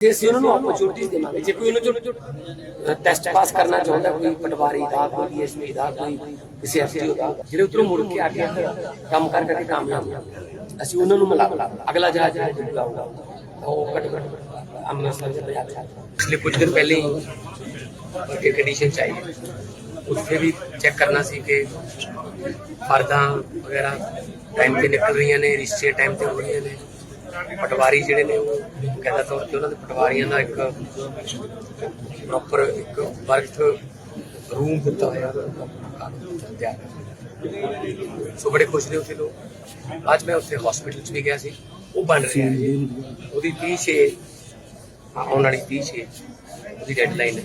ਤੇ ਅਸੀਂ ਉਹਨਾਂ ਨੂੰ ਓਪਰਚੁਨਿਟੀਜ਼ ਦੇਵਾਂਗੇ। ਜੇ ਕੋਈ ਉਹਨਾਂ ਚੋਂ ਟੈਸਟ ਪਾਸ ਕਰਨਾ ਚਾਹੁੰਦਾ, ਕੋਈ ਪਟਵਾਰੀ ਦਾ, ਕੋਈ ਡੀਐਸਪੀ ਦਾ, ਕੋਈ ਕਿਸੇ ਐਫਟੀਓ ਦਾ, ਜਿਹੜੇ ਉਧਰੋਂ ਮੁੜ ਕੇ ਆ ਕੇ ਕੰਮ ਕਰ ਕਰਕੇ ਕਾਮਯਾਬ ਹੋਣ। ਅਸੀਂ ਉਹਨਾਂ ਨੂੰ ਮਿਲਾ ਅਗਲਾ ਜਹਾਜ਼ ਜਿਹੜਾ ਉਹ ਘੱਟ ਘੱਟ ਅੰਮ੍ਰਿਤਸਰ ਦੇ ਬਾਜ਼ਾਰ ਚ ਪਿਛਲੇ ਕੁਝ ਦਿਨ ਪਹਿਲੇ ਹੀ ਕਿ ਕੰਡੀਸ਼ਨ ਚਾਹੀਏ ਉੱਥੇ ਵੀ ਚੈੱਕ ਕਰਨਾ ਸੀ ਕਿ ਫਰਦਾਂ ਵਗੈਰਾ ਟਾਈਮ ਤੇ ਨਿਕਲ ਰਹੀਆਂ ਨੇ, ਰਿਸ਼ਤੇ ਟਾਈਮ ਤੇ ਹੋ ਰਹੀਆਂ ਨੇ। ਪਟਵਾਰੀ ਜਿਹੜੇ ਨੇ, ਉਹ ਕਹਿੰਦਾ ਤੌਰ ਤੇ ਉਹਨਾਂ ਦੇ ਪਟਵਾਰੀਆਂ ਦਾ ਇੱਕ ਪ੍ਰੋਪਰ ਇੱਕ ਵਰਕ ਰੂਮ ਦਿੱਤਾ ਹੋਇਆ ਤਿਆਰ ਸੋ ਬੜੇ ਖੁਸ਼ ਨੇ ਉੱਥੇ ਲੋਕ। ਅੱਜ ਮੈਂ ਉੱਥੇ ਹਸਪੀਟਲ 'ਚ ਵੀ ਗਿਆ ਸੀ, ਉਹ ਬਣ ਰਿਹਾ ਹੈ। ਉਹਦੀ 30 ਛੇ ਆਉਣ ਵਾਲੀ 30 ਛੇ, ਉਹਦੀ ਡੈਡਲਾਈਨ ਹੈ।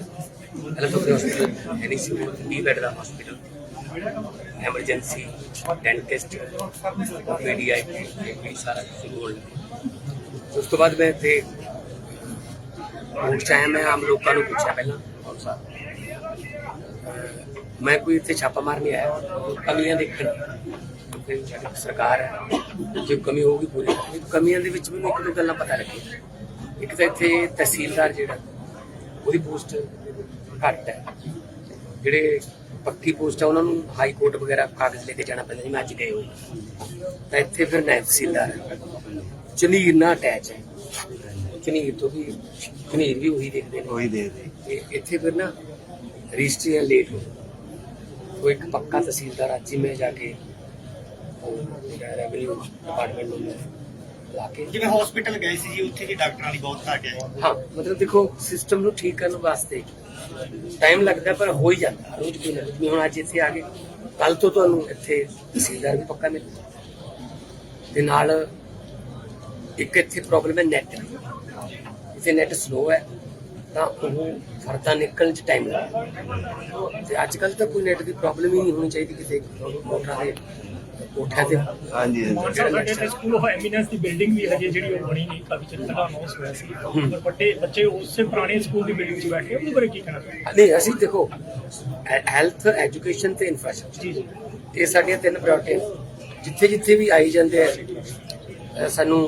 ਪਹਿਲਾਂ ਤਾਂ ਹਸਪੀਟਲ ਹੈ 20 ਬੈੱਡ ਦਾ ਹਸਪੀਟਲ ਐਮਰਜੈਂਸੀ ਡੈਂਟਿਸਟ ਪੀਡੀਆਈ ਇਹ ਸਾਰਾ ਸ਼ੁਰੂ ਹੋਣ ਲੱਗਿਆ ਉਸ ਤੋਂ ਬਾਅਦ ਮੈਂ ਇੱਥੇ ਰੋਡ ਮੈਂ ਆਮ ਲੋਕਾਂ ਨੂੰ ਪੁੱਛਿਆ ਪਹਿਲਾਂ ਕੌਣ ਸਾ ਮੈਂ ਕੋਈ ਇੱਥੇ ਛਾਪਾ ਮਾਰ ਨਹੀਂ ਆਇਆ ਕਮੀਆਂ ਦੇਖਣ ਸਰਕਾਰ ਹੈ ਜੇ ਕਮੀ ਹੋਊਗੀ ਪੂਰੀ ਕਮੀਆਂ ਦੇ ਵਿੱਚ ਮੈਨੂੰ ਇੱਕ ਦੋ ਗੱਲਾਂ ਪਤਾ ਲੱਗੀਆਂ ਇੱਕ ਤਾਂ ਇੱਥੇ ਤਹਿਸੀਲਦਾਰ ਜਿਹੜਾ ਉਹਦੀ ਪੋਸਟ ਘੱਟ ਹੈ ਜਿਹੜੇ ਪੱਕੀ ਪੋਸਟ ਆ ਉਹਨਾਂ ਨੂੰ ਹਾਈ ਕੋਰਟ ਵਗੈਰਾ ਕਾਗਜ਼ ਲੈ ਕੇ ਜਾਣਾ ਪੈਂਦਾ ਜਿਵੇਂ ਅੱਜ ਗਏ ਹੋਏ। ਤਾਂ ਇੱਥੇ ਫਿਰ ਤਹਿਸੀਲਦਾਰ ਚਨੀਰ ਨਾਲ ਅਟੈਚ ਹੈ। ਚਨੀਰ ਤੋਂ ਵੀ ਚਨੀਰ ਵੀ ਉਹੀ ਦੇਖਦੇ ਨੇ। ਉਹੀ ਦੇ ਦੇ ਤੇ ਇੱਥੇ ਫਿਰ ਨਾ ਰਜਿਸਟਰੀਆਂ ਲੇਟ ਹੋ ਉਹ ਇੱਕ ਪੱਕਾ ਤਹਿਸੀਲਦਾਰ ਅੱਜ ਹੀ ਮੈਂ ਜਾ ਕੇ ਰੈਵਨਿਊ ਡਿਪਾਰਟਮੈਂਟ ਨੂੰ ਲਾ ਕੇ। ਜਿਵੇਂ ਹਸਪੀਟਲ ਗਏ ਸੀ ਜੀ ਉੱਥੇ ਵੀ ਡਾਕਟਰਾਂ ਦੀ ਬਹੁਤ ਘਾਟ ਹੈ। ਹਾਂ ਮਤਲਬ ਦੇਖੋ ਸਿਸਟਮ ਨੂੰ ਠੀਕ ਕਰਨ ਵਾਸਤੇ ਟਾਈਮ ਲੱਗਦਾ ਪਰ ਹੋ ਹੀ ਜਾਂਦਾ। ਰੋਜ਼ ਕੋਈ ਨਾ ਹੁਣ ਅੱਜ ਇੱਥੇ ਆ ਗਏ। ਕੱਲ ਤੋਂ ਤੁਹਾਨੂੰ ਇੱਥੇ ਤਹਿਸੀਲਦਾਰ ਵੀ ਪੱਕਾ ਮਿਲ ਤੇ ਨਾਲ ਇੱਕ ਇੱਥੇ ਪ੍ਰੋਬਲਮ ਹੈ ਨੈਟ ਇੱਥੇ ਨੈਟ ਸਲੋ ਹੈ ਤਾਂ ਉਹ ਫਰਦਾ ਨਿਕਲਣ ਚ ਟਾਈਮ ਲੱਗਦਾ। ਤੇ ਅੱਜ ਕੱਲ ਤਾਂ ਕੋਈ ਨੈਟ ਦੀ ਪ੍ਰੋਬਲਮ ਹੀ ਨਹੀਂ ਹੋਣੀ ਚਾਹੀਦੀ ਕਿਸੇ ਮੋਟਰਾਂ ਦੇ। ਕੋਠਿਆਂ ਤੇ ਹਾਂਜੀ ਸਾਡੇ ਸਕੂਲ ਆਫ ਐਮੀਨੈਂਸ ਦੀ ਬਿਲਡਿੰਗ ਵੀ ਹਜੇ ਜਿਹੜੀ ਉਹ ਬਣੀ ਨਹੀਂ ਕਾਫੀ ਚਿਰ ਤੱਕ ਅਨਾਉਂਸ ਹੋਇਆ ਸੀ। ਪਰ ਵੱਡੇ ਬੱਚੇ ਉਸੇ ਪੁਰਾਣੇ ਸਕੂਲ ਦੀ ਬਿਲਡਿੰਗ 'ਚ ਬੈਠੇ ਉਹਦੇ ਬਾਰੇ ਕੀ ਕਹਿਣਾ ਨਹੀਂ ਅਸੀਂ ਦੇਖੋ ਹੈਲਥ ਐਜੂਕੇਸ਼ਨ ਤੇ ਇਨਫਰਾਸਟ੍ਰਕਚਰ ਜੀ ਜੀ। ਇਹ ਸਾਡੀਆਂ ਤਿੰਨ ਪ੍ਰਾਇੋਰਟੀਆਂ ਜਿੱਥੇ ਜਿੱਥੇ ਵੀ ਆਈ ਜਾਂਦੇ ਆ ਸਾਨੂੰ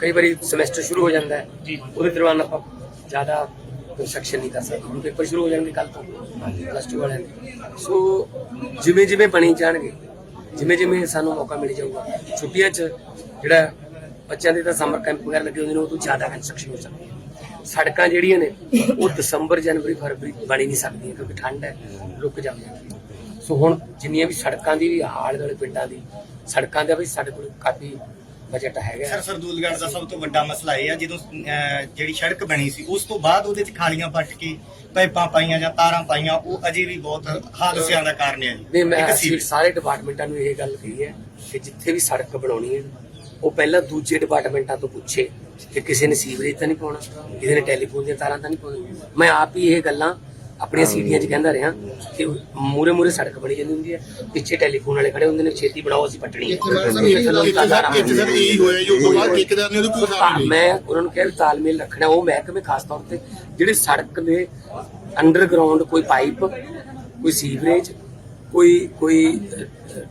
ਕਈ ਵਾਰੀ ਸਮੈਸਟਰ ਸ਼ੁਰੂ ਹੋ ਜਾਂਦਾ ਹੈ। ਜੀ। ਉਹਦੇ ਦੌਰਾਨ ਆਪਾਂ ਜ਼ਿਆਦਾ ਕੰਸਟਰਕਸ਼ਨ ਨਹੀਂ ਕਰ ਸਕਦੇ। ਹੁਣ ਪੇਪਰ ਸ਼ੁਰੂ ਹੋ ਜਾਣਗੇ ਕੱਲ ਤੋਂ ਪਲੱਸ 2 ਵਾਲਿਆਂ ਦੇ। ਸੋ ਜਿਵੇਂ ਜਿਵੇਂ ਬਣੀ ਜਾਣਗੇ ਜਿਵੇਂ ਜਿਵੇਂ ਸਾਨੂੰ ਮੌਕਾ ਮਿਲ ਜਾਊਗਾ, ਛੁੱਟੀਆਂ 'ਚ ਜਿਹੜਾ ਬੱਚਿਆਂ ਦੇ ਤਾਂ ਸਮਰ ਕੈਂਪ ਵਗੈਰਾ ਲੱਗੇ ਹੁੰਦੇ ਨੇ, ਉਹ ਤੋਂ ਜ਼ਿਆਦਾ ਕੰਸਟਰਕਸ਼ਨ ਹੋ ਸਕਦੀ ਹੈ। ਸੜਕਾਂ ਜਿਹੜੀਆਂ ਨੇ, ਉਹ ਦਸੰਬਰ, ਜਨਵਰੀ, ਫਰਵਰੀ ਬਣੀ ਨਹੀਂ ਸਕਦੀਆਂ ਕਿਉਂਕਿ ਠੰਡ ਹੈ, ਰੁਕ ਜਾਂਦੀਆਂ ਸੋ ਹੁਣ ਜਿੰਨੀਆਂ ਵੀ ਸੜਕਾਂ ਦੀ, ਵੀ ਹਾਲ ਦੁਆਲੇ ਪਿੰਡਾਂ ਦੀ, ਸੜਕਾਂ ਦਾ ਵੀ ਸਾਡੇ ਕੋਲ ਕਾਫੀ ਬਜਟ ਹੈਗਾ। ਸਰ ਸਰਦੂਲਗੜ੍ਹ ਦਾ ਸਭ ਤੋਂ ਵੱਡਾ ਮਸਲਾ ਇਹ ਆ ਜਦੋਂ ਅਹ, ਜਿਹੜੀ ਸੜਕ ਬਣੀ ਸੀ ਉਸ ਤੋਂ ਬਾਅਦ ਉਹਦੇ 'ਚ ਖਾਲੀਆਂ ਪੱਟ ਕੇ ਪਾਈਪਾਂ ਪਾਈਆਂ ਜਾਂ ਤਾਰਾਂ ਪਾਈਆਂ ਉਹ ਅਜੇ ਵੀ ਬਹੁਤ ਹਾਦਸਿਆਂ ਦਾ ਕਾਰਨ ਹੈ। ਜੀ ਨਹੀਂ ਮੈਂ ਇੱਕ ਅਸੀਂ ਸੀ ਸਾਰੇ ਡਿਪਾਰਟਮੈਂਟਾਂ ਨੂੰ ਇਹ ਗੱਲ ਕਹੀ ਹੈ ਕਿ ਜਿੱਥੇ ਵੀ ਸੜਕ ਬਣਾਉਣੀ ਹੈ ਉਹ ਪਹਿਲਾਂ ਦੂਜੇ ਡਿਪਾਰਟਮੈਂਟਾਂ ਤੋਂ ਪੁੱਛੇ ਕਿ ਕਿਸੇ ਨੇ ਸੀਵਰੇਜ ਤਾਂ ਨਹੀਂ ਪਾਉਣਾ ਕਿਸੇ ਨੇ ਟੈਲੀਫੋਨ ਦੀਆਂ ਤਾਰਾਂ ਤਾਂ ਨਹੀਂ ਪਾਉਣੀਆਂ। ਮੈਂ ਆਪ ਹੀ ਇਹ ਗੱਲਾਂ ਆਪਣੀਆਂ ਸੀਟੀਆਂ 'ਚ ਕਹਿੰਦਾ ਰਿਹਾ ਕਿ ਮੂਰੇ ਮੂਰੇ ਸੜਕ ਬਣੀ ਜਾਂਦੀ ਹੁੰਦੀ ਹੈ ਪਿੱਛੇ ਟੈਲੀਫੋਨ ਵਾਲੇ ਖੜੇ ਹੁੰਦੇ ਨੇ ਛੇਤੀ ਬਣਾਓ ਅਸੀਂ ਪਟਣੀ ਮੈਂ ਉਹਨਾਂ ਨੂੰ ਕਿਹਾ ਤਾਲਮੇਲ ਰੱਖਣਾ ਉਹ ਮਹਿਕਮੇ ਖਾਸ ਤੌਰ ਤੇ ਜਿਹੜੇ ਸੜਕ ਦੇ ਅੰਡਰਗਰਾਉਂਡ ਕੋਈ ਪਾਈਪ ਕੋਈ ਸੀਵਰੇਜ ਕੋਈ ਕੋਈ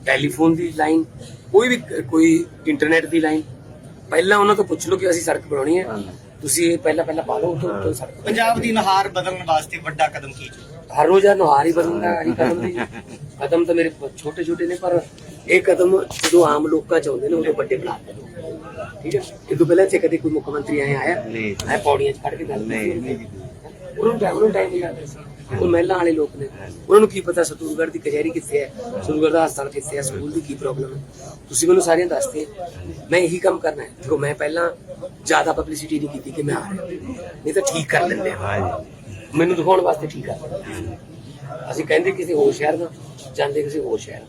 ਟੈਲੀਫੋਨ ਦੀ ਲਾਈਨ ਕੋਈ ਵੀ ਕੋਈ ਇੰਟਰਨੈਟ ਦੀ ਲਾਈਨ ਪਹਿਲਾਂ ਉਹਨਾਂ ਤੋਂ ਪੁੱਛ ਲਓ ਕਿ ਅਸੀਂ ਸੜਕ ਬਣਾਉਣੀ ਹੈ। ਤੁਸੀਂ ਇਹ ਪਹਿਲਾਂ ਪਹਿਲਾਂ ਪਾ ਲਓ ਤੋਂ ਤੋਂ ਸੜਕ ਪੰਜਾਬ ਦੀ ਨਹਾਰ ਬਦਲਣ ਵਾਸਤੇ ਵੱਡਾ ਕਦਮ ਕੀ ਹਰ ਰੋਜ਼ ਆ ਨੁਹਾਰ ਹੀ ਬਦਲਦਾ ਹੈ ਕਦਮ ਦੀ ਕਦਮ ਤਾਂ ਮੇਰੇ ਛੋਟੇ ਛੋਟੇ ਨੇ ਪਰ ਇਹ ਕਦਮ ਜਦੋਂ ਆਮ ਲੋਕਾਂ ਚ ਆਉਂਦੇ ਨੇ ਉਦੋਂ ਵੱਡੇ ਬਣਾ। ਠੀਕ ਹੈ? ਇਹ ਤੋਂ ਪਹਿਲਾਂ ਇੱਥੇ ਕਦੇ ਕੋਈ ਮੁੱਖ ਮੰਤਰੀ ਆਇਆ ਆਇਆ ਨਹੀਂ। ਮੈਂ ਪੌੜੀਆਂ 'ਚ ਖੜ ਕੇ ਗੱਲ ਨਹੀਂ, ਨਹੀਂ। ਉਹਨਾਂ ਟਾਈਮ ਨੂੰ ਟਾਈਮ ਨਹੀਂ ਲੱਗਦਾ ਸੀ। ਉਹ ਮਹਿਲਾ ਵਾਲੇ ਲੋਕ ਨੇ। ਉਹਨਾਂ ਨੂੰ ਕੀ ਪਤਾ ਸਤੂਰਗੜ੍ਹ ਦੀ ਕਚਹਿਰੀ ਕਿੱਥੇ ਹੈ ਸਤੂਰਗੜ੍ਹ ਦਾ ਹਸਪਤਾਲ ਕਿੱਥੇ ਹੈ ਸਕੂਲ ਦੀ ਕੀ ਪ੍ਰੋਬਲਮ ਹੈ। ਤੁਸੀਂ ਮੈਨੂੰ ਸਾਰੀਆਂ ਦੱਸਦੇ ਮੈਂ ਇਹੀ ਕੰਮ ਕਰਨਾ ਹੈ। ਦੇਖੋ ਮੈਂ ਪਹਿਲਾਂ ਜ਼ਿਆਦਾ ਪਬਲਿਸਿਟੀ ਨਹੀਂ ਕੀਤੀ ਕਿ ਮੈਂ ਆ ਰਿਹਾ। ਨਹੀਂ ਤਾਂ ਠੀਕ ਕਰ ਲੈਂਦੇ ਹਾਂ। ਮੈਨੂੰ ਦਿਖਾਉਣ ਵਾਸਤੇ ਠੀਕ ਆ। ਅਸੀਂ ਕਹਿੰਦੇ ਕਿਸੇ ਹੋਰ ਸ਼ਹਿਰ ਦਾ ਜਾਂਦੇ ਕਿਸੇ ਹੋਰ ਸ਼ਹਿਰ।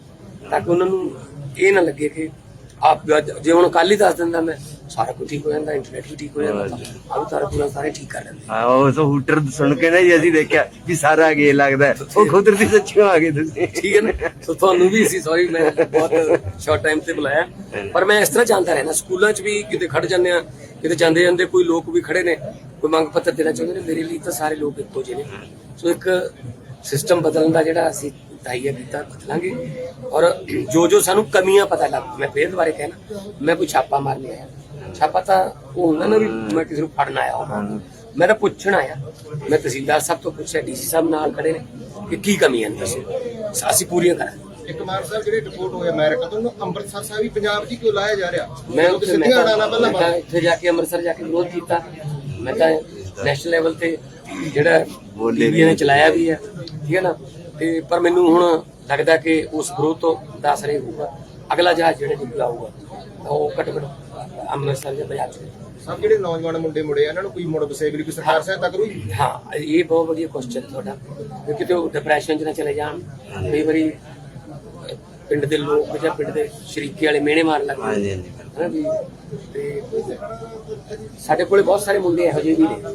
ਤਾਂ ਕਿ ਉਹਨਾਂ ਨੂੰ ਇਹ ਨਾ ਲੱਗੇ ਕਿ ਆਪ ਜੇ ਹੁਣ ਕੱਲ ਹੀ ਦੱਸ ਦਿੰਦਾ ਮੈਂ ਸਾਰਾ ਕੁਝ ਠੀਕ ਹੋ ਜਾਂਦਾ ਇੰਟਰਨੈਟ ਵੀ ਠੀਕ ਹੋ ਜਾਂਦਾ ਆਪ ਸਾਰਾ ਪੂਰਾ ਸਾਰੇ ਠੀਕ ਕਰ ਲੈਂਦੇ। ਹਾਂ ਉਹ ਤਾਂ ਹੂਟਰ ਸੁਣ ਕੇ ਨਾ ਜੀ ਅਸੀਂ ਦੇਖਿਆ ਵੀ ਸਾਰਾ ਗੇ ਲੱਗਦਾ। ਉਹ ਕੁਦਰਤੀ ਸੱਚੀਓ ਆ ਗਏ ਤੁਸੀਂ। ਠੀਕ ਹੈ ਨਾ? ਸੋ ਤੁਹਾਨੂੰ ਵੀ ਸੀ ਸੌਰੀ ਮੈਂ ਬਹੁਤ ਸ਼ਾਰਟ ਟਾਈਮ ਤੇ ਬੁਲਾਇਆ। ਪਰ ਮੈਂ ਇਸ ਤਰ੍ਹਾਂ ਜਾਣਦਾ ਰਹਿਣਾ ਸਕੂਲਾਂ 'ਚ ਵੀ ਕਿਤੇ ਖੜ ਜਾਂਦੇ ਆ ਕਿਤੇ ਜਾਂਦੇ ਜਾਂਦੇ ਕੋਈ ਲੋਕ ਵੀ ਖੜੇ ਨੇ ਕੋਈ ਮੰਗ ਪੱਤਰ ਦੇਣਾ ਚਾਹੁੰਦੇ ਨੇ ਮੇਰੇ ਲਈ ਤਾਂ ਸਾਰੇ ਲੋਕ ਇੱਕੋ ਜਿਹੇ ਨੇ। ਸੋ ਇੱਕ ਸਿਸਟਮ ਬਦਲਣ ਦਾ ਜਿਹੜਾ ਅਸੀਂ ਤਾਈਆ ਕੀਤਾ ਬਦਲਾਂਗੇ। ਔਰ ਜੋ ਜੋ ਸਾਨੂੰ ਕਮੀਆਂ ਪਤਾ ਲੱਗ ਮੈਂ ਫੇਰ ਦੁਬਾਰੇ ਕਹਿਣਾ ਮੈਂ ਕੋਈ ਛਾਪਾ ਮਾਰ ਨਹੀਂ ਆਇਆ। ਛਾਪਾ ਤਾਂ ਉਹ ਹੁੰਦਾ ਨਾ ਵੀ ਮੈਂ ਕਿਸੇ ਨੂੰ ਫੜਨ ਆਇਆ ਹਾਂ ਮੈਂ ਤਾਂ ਪੁੱਛਣ ਆਇਆ। ਮੈਂ ਤਹਿਸੀਲਦਾਰ ਸਾਹਿਬ ਤੋਂ ਪੁੱਛਿਆ ਡੀਸੀ ਸਾਹਿਬ ਨਾਲ ਖੜੇ ਨੇ ਕਿ ਕੀ ਕਮੀਆਂ ਨੇ ਦੱਸੋ। ਅਸੀਂ ਪੂਰੀਆਂ ਕਰਾਂਗੇ। ਇੱਕ ਮਾਰ ਸਾਹਿਬ ਜਿਹੜੇ ਰਿਪੋਰਟ ਹੋਏ ਅਮਰੀਕਾ ਤੋਂ ਉਹਨੂੰ ਅੰਮ੍ਰਿਤਸਰ ਸਾਹਿਬ ਹੀ ਪੰਜਾਬ ਹੀ ਕਿਉਂ ਲਾਇਆ ਜਾ ਰਿਹਾ? ਮੈਂ ਉੱਥੇ ਮੈਂ ਤਾਂ ਇੱਥੇ ਜਾ ਕੇ ਅੰਮ੍ਰਿਤਸਰ ਜਾ ਕੇ ਵਿਰੋਧ ਕੀਤਾ। ਮੈਂ ਤਾਂ ਨੈਸ਼ਨਲ ਲੈਵਲ ਤੇ ਜਿਹੜਾ ਬੋਲੇ ਬੀਬੀਆਂ ਨੇ ਚਲਾਇਆ ਵੀ ਹੈ ਠੀਕ ਹੈ ਨਾ? ਤੇ ਪਰ ਮੈਨੂੰ ਹੁਣ ਲੱਗਦਾ ਕਿ ਉਸ ਵਿਰੋਧ ਤੋਂ ਦਾ ਅਸਰ ਇਹ ਹੋਊਗਾ। ਅਗਲਾ ਜਹਾਜ਼ ਜਿਹੜਾ ਨਿਕਲਾ ਹੋਊਗਾ ਉਹ ਘੱਟ ਘੱਟ ਅੰਮ੍ਰਿਤਸਰ ਜਾਂ ਪੰਜਾਬ ਚ ਸਭ ਜਿਹੜੇ ਨੌਜਵਾਨ ਮੁੰਡੇ ਮੁੰਡੇ ਆ ਇਹਨਾਂ ਨੂੰ ਕੋਈ ਮੁੜ ਵਸੇਬਲੀ ਕੋਈ ਸਰਕਾਰ ਸਹਾਇਤਾ ਕਰੂਗੀ? ਹਾਂ ਇਹ ਬਹੁਤ ਵਧੀਆ ਕੁਐਸਚਨ ਤੁਹਾਡਾ। ਕਿ ਕਿਤੇ ਉਹ ਡਿਪਰੈਸ਼ਨ 'ਚ ਨਾ ਚਲੇ ਜਾਣ ਕਈ ਵਾਰੀ ਪਿੰਡ ਦੇ ਲੋਕ ਜਾਂ ਪਿੰਡ ਦੇ ਸ਼ਰੀਕੇ ਵਾਲੇ ਮਿਹਣੇ ਮਾਰਨ ਲੱਗ ਹਾਂਜੀ ਜਾਂਦੇ ਹਾਂਜੀ ਹਨਾ ਵੀ ਤੇ ਸਾਡੇ ਕੋਲੇ ਬਹੁਤ ਸਾਰੇ ਮੁੰਡੇ ਇਹੋ ਜਿਹੇ ਵੀ ਨੇ।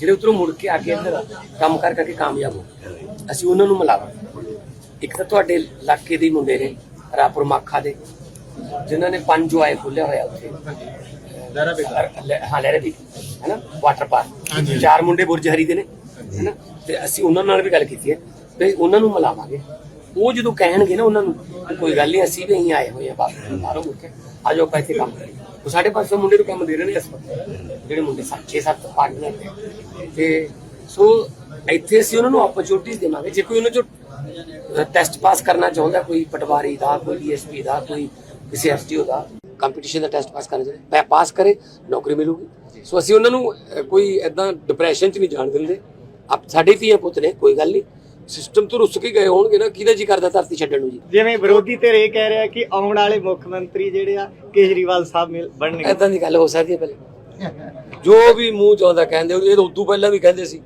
ਜਿਹੜੇ ਉਧਰੋਂ ਮੁੜ ਕੇ ਆ ਕੇ ਇੱਧਰ ਕੰਮ ਕਰ ਕਰਕੇ ਕਾਮਯਾਬ ਹੋ ਗਏ। ਅਸੀਂ ਉਹਨਾਂ ਨੂੰ ਮਿਲਾਵਾਂਗੇ ਇੱਕ ਤਾਂ ਤੁਹਾਡੇ ਇਲਾਕੇ ਦੇ ਮੁੰਡੇ ਨੇ ਰਾਪੁਰ ਮਾਖਾ ਦੇ ਜਿਨ੍ਹਾਂ ਨੇ ਪੰਜ ਜੁਆਏ ਖੋਲਿਆ ਹੋਇਆ ਉੱਥੇ। ਦਾਰਾ ਬੇਟਾ ਲੈ- ਹਾਂ ਲਹਿਰੇ ਵੀ ਹੈਨਾ? ਵਾਟਰ ਪਾਰਕ ਚਾਰ ਮੁੰਡੇ ਬੁਰਜ ਹਰੀ ਦੇ ਨੇ ਹੈਨਾ? ਤੇ ਅਸੀਂ ਉਹਨਾਂ ਨਾਲ ਵੀ ਗੱਲ ਕੀਤੀ ਹੈ। ਤੇ ਉਹਨਾਂ ਨੂੰ ਮਿਲਾਵਾਂਗੇ। ਉਹ ਜਦੋਂ ਕਹਿਣਗੇ ਨਾ ਉਹਨਾਂ ਨੂੰ ਕੋਈ ਗੱਲ ਨਹੀਂ ਅਸੀਂ ਵੀ અહીં ਆਏ ਹੋਏ ਆ ਬਾਹਰ ਮੁੜ ਕੇ ਆ ਜਾਓ ਆਪਾਂ ਇੱਥੇ ਕੰਮ ਕਰੀਏ। ਉਹ ਸਾਡੇ ਪਾਸੋਂ ਮੁੰਡੇ ਨੂੰ ਕੰਮ ਦੇ ਰਹੇ ਨੇ ਇਸ ਵਕਤ ਜਿਹੜੇ ਮੁੰਡੇ 6-7 ਪਾਰਟਨਰ ਨੇ। ਤੇ ਸੋ ਇੱਥੇ ਅਸੀਂ ਉਹਨਾਂ ਨੂੰ ਓਪਰਚੁਨਿਟੀਜ਼ ਦੇਵਾਂਗੇ। ਜੇ ਕੋਈ ਉਹਨਾਂ ਚੋਂ ਟੈਸਟ ਪਾਸ ਕਰਨਾ ਚਾਹੁੰਦਾ, ਕੋਈ ਪਟਵਾਰੀ ਦਾ, ਕੋਈ ਡੀਐਸਪੀ ਦਾ, ਕੋਈ ਕਿਸੇ ਐਸਟੀਓ ਦਾ ਕੰਪੀਟੀਸ਼ਨ ਦਾ ਟੈਸਟ ਪਾਸ ਕਰਨਾ ਚਾਹੁੰਦਾ ਪੈ ਪਾਸ ਕਰੇ, ਨੌਕਰੀ ਮਿਲੂਗੀ। ਸੋ ਅਸੀਂ ਉਹਨਾਂ ਨੂੰ ਕੋਈ ਐਦਾਂ ਡਿਪਰੈਸ਼ਨ 'ਚ ਨਹੀਂ ਜਾਣ ਦਿੰਦੇ। ਆਪ, ਸਾਡੇ ਧੀਆਂ ਪੁੱਤ ਨੇ, ਕੋਈ ਗੱਲ ਨਹੀਂ। ਸਿਸਟਮ ਤੋਂ ਰੁੱਸ ਕੇ ਗਏ ਹੋਣਗੇ ਨਾ ਕਿਹਦਾ ਜੀ ਕਰਦਾ ਧਰਤੀ ਛੱਡਣ ਨੂੰ ਜੀ? ਜਿਵੇਂ ਵਿਰੋਧੀ ਧਿਰ ਇਹ ਕਹਿ ਰਿਹਾ ਕਿ ਆਉਣ ਵਾਲੇ ਮੁੱਖ ਮੰਤਰੀ ਜਿਹੜੇ ਆ ਕੇਜਰੀਵਾਲ ਸਾਹਿਬ ਮਿਲ ਬਣਨਗੇ। ਐਦਾਂ ਦੀ ਗੱਲ ਹੋ ਸਕਦੀ ਹੈ ਪਹਿਲੇ। ਜੋ ਵੀ ਮੂੰਹ ਚਾਹੁੰਦਾ ਕਹਿੰਦੇ ਉਹ ਇਹ ਉਦੋਂ ਪਹਿਲਾਂ ਵੀ ਕਹਿੰਦੇ ਸੀ।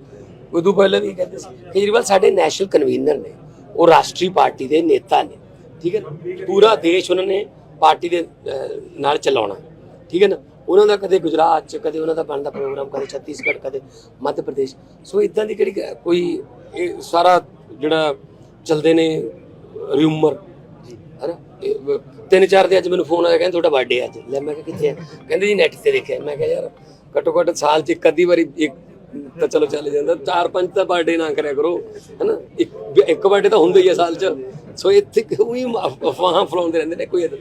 ਉਦੋਂ ਪਹਿਲਾਂ ਵੀ ਕਹਿੰਦੇ ਸੀ। ਕੇਜਰੀਵਾਲ ਸਾਡੇ ਨੈਸ਼ਨਲ ਕਨਵੀਨਰ ਨੇ। ਉਹ ਰਾਸ਼ਟਰੀ ਪਾਰਟੀ ਦੇ ਨੇਤਾ ਨੇ। ਠੀਕ ਹੈ ਨਾ? ਪੂਰਾ ਦੇਸ਼ ਉਹਨਾਂ ਨੇ ਪਾਰਟੀ ਦੇ ਨਾਲ ਚਲਾਉਣਾ। ਠੀਕ ਹੈ ਨਾ? ਉਹਨਾਂ ਦਾ ਕਦੇ ਗੁਜਰਾਤ ਚ ਕਦੇ ਉਹਨਾਂ ਦਾ ਬਣਦਾ ਪ੍ਰੋਗਰਾਮ ਕਦੇ ਛੱਤੀਸਗੜ੍ਹ ਕਦੇ ਮੱਧ ਪ੍ਰਦੇਸ਼। ਸੋ ਇਦਾਂ ਦੀ ਕਿਹੜੀ ਗ- ਕੋਈ ਇਹ ਸਾਰਾ ਜਿਹੜਾ ਚਲਦੇ ਨੇ ਰਿਊਮਰ ਹਨਾ? ਵ- ਤਿੰਨ ਚਾਰ ਦੇ ਅੱਜ ਮੈਨੂੰ ਫੋਨ ਆਇਆ ਕਹਿੰਦੇ ਤੁਹਾਡਾ ਬਰਥਡੇ ਅੱਜ। ਲੈ ਮੈਂ ਕਿਹਾ ਕਿੱਥੇ ਹੈ ਕਹਿੰਦੇ ਜੀ ਨੈਟ ਤੇ ਦੇਖਿਆ। ਮੈਂ ਕਿਹਾ ਯਾਰ ਘੱਟੋ ਘੱਟ ਸਾਲ ਚ ਇੱਕ ਅੱਧੀ ਵਾਰੀ ਇੱਕ ਤਾਂ ਚਲੋ ਚੱਲ ਜਾਂਦਾ। ਚਾਰ ਪੰਜ ਤਾਂ ਬਰਥਡੇ ਨਾ ਕਰਿਆ ਕਰੋ। ਹਨਾ? ਇੱਕ ਇੱਕ ਬਰਥਡੇ ਤਾਂ ਹੁੰਦਾ ਹੀ ਹੈ ਸਾਲ ਚ। ਸੋ ਇੱਥੇ ਕੋਈ ਅਫਵਾਹਾਂ ਫਲਾਉਂਦੇ ਰਹਿੰਦੇ ਨੇ ਕੋਈ ਇਦਾਂ